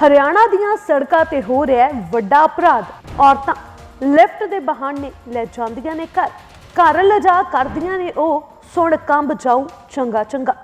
ਹਰਿਆਣਾ ਦੀਆਂ ਸੜਕਾਂ ਤੇ ਹੋ ਰਿਹਾ ਹੈ ਵੱਡਾ ਅਪਰਾਧ। ਔਰਤਾਂ ਲਿਫਟ ਦੇ ਬਹਾਨੇ ਲੈ ਜਾਂਦੀਆਂ ਨੇ ਘਰ। ਘਰ ਲਿਜਾ ਕਰਦੀਆਂ ਨੇ ਉਹ। ਸੁਣ ਕੰਬ ਜਾਊ ਚੰਗਾ ਚੰਗਾ।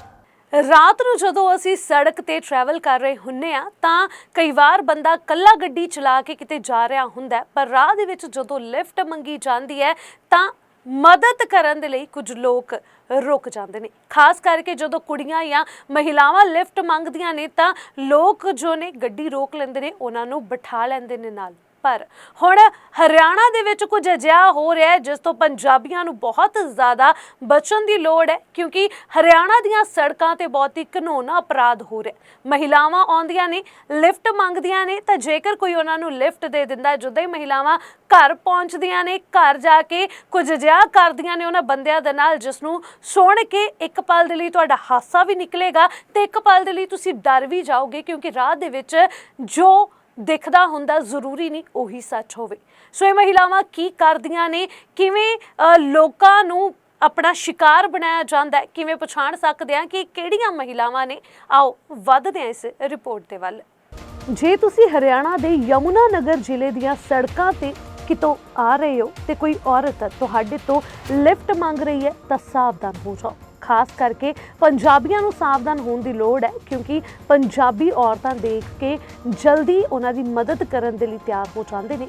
ਰਾਤ ਨੂੰ ਜਦੋਂ ਅਸੀਂ ਸੜਕ ਤੇ ਟਰੈਵਲ ਕਰ ਰਹੇ ਹੁੰਨੇ ਆ, ਤਾਂ ਕਈ ਵਾਰ ਬੰਦਾ ਕੱਲਾ ਗੱਡੀ ਚਲਾ ਕੇ ਕਿਤੇ ਜਾ ਰਿਹਾ ਹੁੰਦਾ ਪਰ ਰਾਹ ਦੇ ਵਿੱਚ ਜਦੋਂ ਲਿਫਟ ਮੰਗੀ ਜਾਂਦੀ ਹੈ, ਤਾਂ ਮਦਦ ਕਰਨ ਦੇ ਲਈ ਕੁਝ ਲੋਕ ਰੁਕ ਜਾਂਦੇ ਨੇ। ਖਾਸ ਕਰਕੇ ਜਦੋਂ ਕੁੜੀਆਂ ਜਾਂ ਮਹਿਲਾਵਾਂ ਲਿਫਟ ਮੰਗਦੀਆਂ ਨੇ ਤਾਂ ਲੋਕ ਜੋ ਨੇ ਗੱਡੀ ਰੋਕ ਲੈਂਦੇ ਨੇ, ਉਹਨਾਂ ਨੂੰ ਬਿਠਾ ਲੈਂਦੇ ਨੇ ਨਾਲ। ਪਰ ਹੁਣ ਹਰਿਆਣਾ ਦੇ ਵਿੱਚ ਕੁਝ ਅਜਿਹਾ ਹੋ ਰਿਹਾ ਹੈ ਜਿਸ ਤੋਂ ਪੰਜਾਬੀਆਂ ਨੂੰ ਬਹੁਤ ਜ਼ਿਆਦਾ ਬਚਣ ਦੀ ਲੋੜ ਹੈ ਕਿਉਂਕਿ ਹਰਿਆਣਾ ਦੀਆਂ ਸੜਕਾਂ ਤੇ ਬਹੁਤ ਹੀ ਘਨੌਣਾ ਅਪਰਾਧ ਹੋ ਰਿਹਾ ਮਹਿਲਾਵਾਂ ਆਉਂਦੀਆਂ ਨੇ ਲਿਫਟ ਮੰਗਦੀਆਂ ਨੇ ਤਾਂ ਜੇਕਰ ਕੋਈ ਉਹਨਾਂ ਨੂੰ ਲਿਫਟ ਦੇ ਦਿੰਦਾ ਹੈ, ਜਦੋਂ ਹੀ ਮਹਿਲਾਵਾਂ ਘਰ ਪਹੁੰਚਦੀਆਂ ਨੇ ਘਰ ਜਾ ਕੇ ਕੁਝ ਅਜਿਹਾ ਕਰਦੀਆਂ ਨੇ ਉਹਨਾਂ ਬੰਦਿਆਂ ਦੇ ਨਾਲ ਜਿਸ ਨੂੰ ਸੁਣ ਕੇ ਇੱਕ ਪਲ ਦੇ ਲਈ ਤੁਹਾਡਾ ਹਾਸਾ ਵੀ ਨਿਕਲੇਗਾ ਤੇ ਇੱਕ ਪਲ ਦੇ ਲਈ ਤੁਸੀਂ ਡਰ ਵੀ ਜਾਓਗੇ ਕਿਉਂਕਿ ਰਾਹ ਦੇ ਵਿੱਚ ਜੋ ਦਿਖਦਾ ਹੁੰਦਾ, ਜ਼ਰੂਰੀ ਨਹੀਂ ਉਹੀ ਸੱਚ ਹੋਵੇ। ਸੋ ਇਹ ਮਹਿਲਾਵਾਂ ਕੀ ਕਰਦੀਆਂ ਨੇ? ਕਿਵੇਂ ਲੋਕਾਂ ਨੂੰ ਆਪਣਾ ਸ਼ਿਕਾਰ ਬਣਾਇਆ ਜਾਂਦਾ ਹੈ? ਕਿਵੇਂ ਪਛਾਣ ਸਕਦੇ ਆ ਕਿ ਕਿਹੜੀਆਂ ਮਹਿਲਾਵਾਂ ਨੇ? ਆਓ, ਵੱਧਦੇ ਹਾਂ ਇਸ ਰਿਪੋਰਟ ਦੇ ਵੱਲ। ਜੇ ਤੁਸੀਂ ਹਰਿਆਣਾ ਦੇ ਯਮੁਨਾ ਨਗਰ ਜ਼ਿਲ੍ਹੇ ਦੀਆਂ ਸੜਕਾਂ ਤੇ ਕਿਤੋਂ ਆ ਰਹੇ ਹੋ ਤੇ ਕੋਈ ਔਰਤ ਤੁਹਾਡੇ ਤੋਂ ਲਿਫਟ ਮੰਗ ਰਹੀ ਹੈ, ਤਾਂ ਸਾਵਧਾਨ ਹੋ ਜਾਓ। ਖਾਸ ਕਰਕੇ ਪੰਜਾਬੀਆਂ ਨੂੰ ਸਾਵਧਾਨ ਹੋਣ ਦੀ ਲੋੜ ਹੈ, ਕਿਉਂਕਿ ਪੰਜਾਬੀ ਔਰਤਾਂ ਦੇਖ ਕੇ ਜਲਦੀ ਉਹਨਾਂ ਦੀ ਮਦਦ ਕਰਨ ਦੇ ਲਈ ਤਿਆਰ ਹੋ ਜਾਂਦੇ ਨੇ।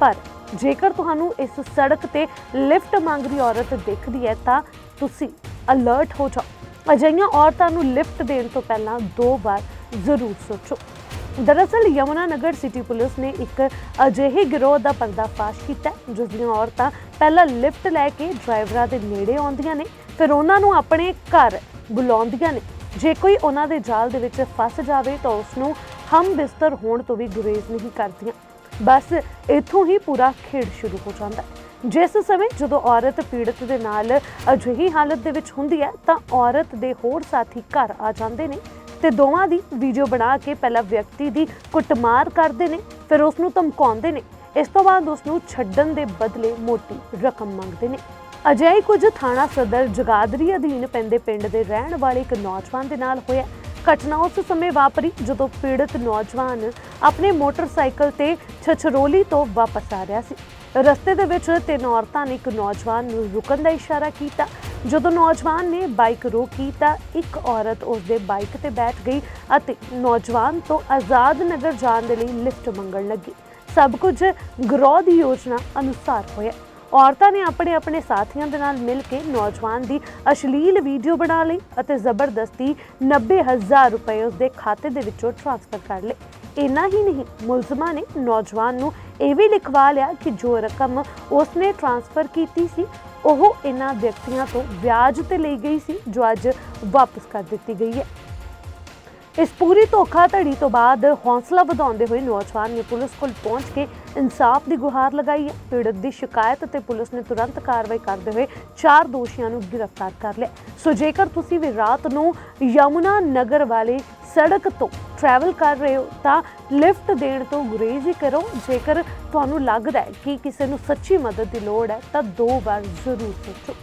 ਪਰ ਜੇਕਰ ਤੁਹਾਨੂੰ ਇਸ ਸੜਕ ਤੇ ਲਿਫਟ ਮੰਗਦੀ ਔਰਤ ਦਿਖਦੀ ਹੈ, ਤਾਂ ਤੁਸੀਂ ਅਲਰਟ ਹੋ ਜਾਓ। ਅਜਿਹੀਆਂ ਔਰਤਾਂ ਨੂੰ ਲਿਫਟ ਦੇਣ ਤੋਂ ਪਹਿਲਾਂ ਦੋ ਵਾਰ ਜ਼ਰੂਰ ਸੋਚੋ। ਦਰਅਸਲ, ਯਮੁਨਾ ਨਗਰ ਸਿਟੀ ਪੁਲਿਸ ਨੇ ਇੱਕ ਅਜਿਹੇ ਗਿਰੋਹ ਦਾ ਪਰਦਾਫਾਸ਼ ਕੀਤਾ ਜਿਸ ਦੀਆਂ ਔਰਤਾਂ ਪਹਿਲਾਂ ਲਿਫਟ ਲੈ ਕੇ ਡਰਾਈਵਰਾਂ ਦੇ ਨੇੜੇ ਆਉਂਦੀਆਂ ਨੇ। ਫਿਰ ਉਹਨਾਂ ਨੂੰ ਆਪਣੇ ਘਰ ਬੁਲਾਉਂਦੀਆਂ ਨੇ। ਜੇ ਕੋਈ ਉਹਨਾਂ ਦੇ ਜਾਲ ਦੇ ਵਿੱਚ ਫਸ ਜਾਵੇ ਤਾਂ ਉਸ ਨੂੰ ਹਮ ਬਿਸਤਰ ਹੋਣ ਤੋਂ ਵੀ ਗੁਰੇਜ਼ ਨਹੀਂ ਕਰਦੀਆਂ। ਬਸ ਇੱਥੋਂ ਹੀ ਪੂਰਾ ਖੇਡ ਸ਼ੁਰੂ ਹੋ ਜਾਂਦਾ ਹੈ। ਜਿਸ ਸਮੇਂ ਜਦੋਂ ਔਰਤ ਪੀੜਤ ਦੇ ਨਾਲ ਅਜਿਹੀ ਹਾਲਤ ਦੇ ਵਿੱਚ ਹੁੰਦੀ ਹੈ, ਤਾਂ ਔਰਤ ਦੇ ਹੋਰ ਸਾਥੀ ਘਰ ਆ ਜਾਂਦੇ ਨੇ ਤੇ ਦੋਵਾਂ ਦੀ ਵੀਡੀਓ ਬਣਾ ਕੇ ਪਹਿਲਾਂ ਵਿਅਕਤੀ ਦੀ ਕੁੱਟਮਾਰ ਕਰਦੇ ਨੇ, ਫਿਰ ਉਸ ਨੂੰ ਧਮਕਾਉਂਦੇ ਨੇ। ਇਸ ਤੋਂ ਬਾਅਦ ਉਸ ਨੂੰ ਛੱਡਣ ਦੇ ਬਦਲੇ ਮੋਟੀ ਰਕਮ ਮੰਗਦੇ ਨੇ। ਅਜਿਹੀ ਕੁਝ ਥਾਣਾ ਸਦਰ ਜਗਾਦਰੀ ਅਧੀਨ ਪੈਂਦੇ ਪਿੰਡ ਦੇ ਰਹਿਣ ਵਾਲੇ ਇੱਕ ਨੌਜਵਾਨ ਦੇ ਨਾਲ ਹੋਇਆ। ਘਟਨਾ ਉਸ ਸਮੇਂ ਵਾਪਰੀ ਜਦੋਂ ਪੀੜਤ ਨੌਜਵਾਨ ਆਪਣੇ ਮੋਟਰਸਾਈਕਲ ਤੇ ਛਛਰੋਲੀ ਤੋਂ ਵਾਪਸ ਆ ਰਿਹਾ ਸੀ। ਰਸਤੇ ਦੇ ਵਿੱਚ ਤਿੰਨ ਔਰਤਾਂ ਨੇ ਇੱਕ ਨੌਜਵਾਨ ਨੂੰ ਰੁਕਣ ਦਾ ਇਸ਼ਾਰਾ ਕੀਤਾ। ਜਦੋਂ ਨੌਜਵਾਨ ਨੇ ਬਾਈਕ ਰੋਕੀ ਤਾਂ ਇੱਕ ਔਰਤ ਉਸ ਦੇ ਬਾਈਕ ਤੇ ਬੈਠ ਗਈ ਅਤੇ ਨੌਜਵਾਨ ਤੋਂ ਆਜ਼ਾਦ ਨਗਰ ਜਾਣ ਦੇ ਲਈ ਲਿਫਟ ਮੰਗਣ ਲੱਗੀ। ਸਭ ਕੁਝ ਗਰੋਹ ਦੀ ਯੋਜਨਾ ਅਨੁਸਾਰ ਹੋਇਆ। ਔਰਤਾਂ ਨੇ ਆਪਣੇ ਆਪਣੇ ਸਾਥੀਆਂ ਦੇ ਨਾਲ ਮਿਲ ਕੇ ਨੌਜਵਾਨ ਦੀ ਅਸ਼ਲੀਲ ਵੀਡੀਓ ਬਣਾ ਲਈ ਅਤੇ ਜ਼ਬਰਦਸਤੀ 90000 ਰੁਪਏ ਉਸ ਦੇ ਖਾਤੇ ਦੇ ਵਿੱਚੋਂ ਟ੍ਰਾਂਸਫਰ ਕਰ ਲਏ। ਇੰਨਾ ਹੀ ਨਹੀਂ, ਮੁਲਜ਼ਮਾਂ ਨੇ ਨੌਜਵਾਨ ਨੂੰ ਇਹ ਵੀ ਲਿਖਵਾ ਲਿਆ ਕਿ ਜੋ ਰਕਮ ਉਸਨੇ ਟ੍ਰਾਂਸਫਰ ਕੀਤੀ ਸੀ, ਉਹ ਇਹਨਾਂ ਵਿਅਕਤੀਆਂ ਤੋਂ ਵਿਆਜ ਤੇ ਲਈ ਗਈ ਸੀ, ਜੋ ਅੱਜ ਵਾਪਸ ਕਰ ਦਿੱਤੀ ਗਈ ਹੈ। ਇਸ ਪੂਰੀ ਧੋਖਾਧੜੀ ਤੋਂ ਬਾਅਦ ਹੌਸਲਾ ਵਧਾਉਂਦੇ ਹੋਏ ਨੌਜਵਾਨ ਨੇ ਪੁਲਿਸ ਕੋਲ ਪਹੁੰਚ ਕੇ ਇਨਸਾਫ ਦੀ ਗੁਹਾਰ ਲਗਾਈ। ਹੈ ਪੀੜਤ ਦੀ ਸ਼ਿਕਾਇਤ ਤੇ ਪੁਲਿਸ ਨੇ ਤੁਰੰਤ ਕਾਰਵਾਈ ਕਰਦੇ ਹੋਏ ਚਾਰ ਦੋਸ਼ੀਆਂ ਨੂੰ ਗ੍ਰਿਫਤਾਰ ਕਰ ਲਿਆ। ਸੋ ਜੇਕਰ ਤੁਸੀਂ ਵੀ ਰਾਤ ਨੂੰ ਯਮੁਨਾ ਨਗਰ ਵਾਲੇ ਸੜਕ ਤੋਂ ਟਰੈਵਲ ਕਰ ਰਹੇ ਹੋ, ਤਾਂ ਲਿਫਟ ਦੇਣ ਤੋਂ ਗੁਰੇਜ਼ ਹੀ ਕਰੋ। ਜੇਕਰ ਤੁਹਾਨੂੰ ਲੱਗਦਾ ਹੈ ਕਿ ਕਿਸੇ ਨੂੰ ਸੱਚੀ ਮਦਦ ਦੀ ਲੋੜ ਹੈ, ਤਾਂ ਦੋ ਵਾਰ ਜ਼ਰੂਰ ਸੋਚੋ।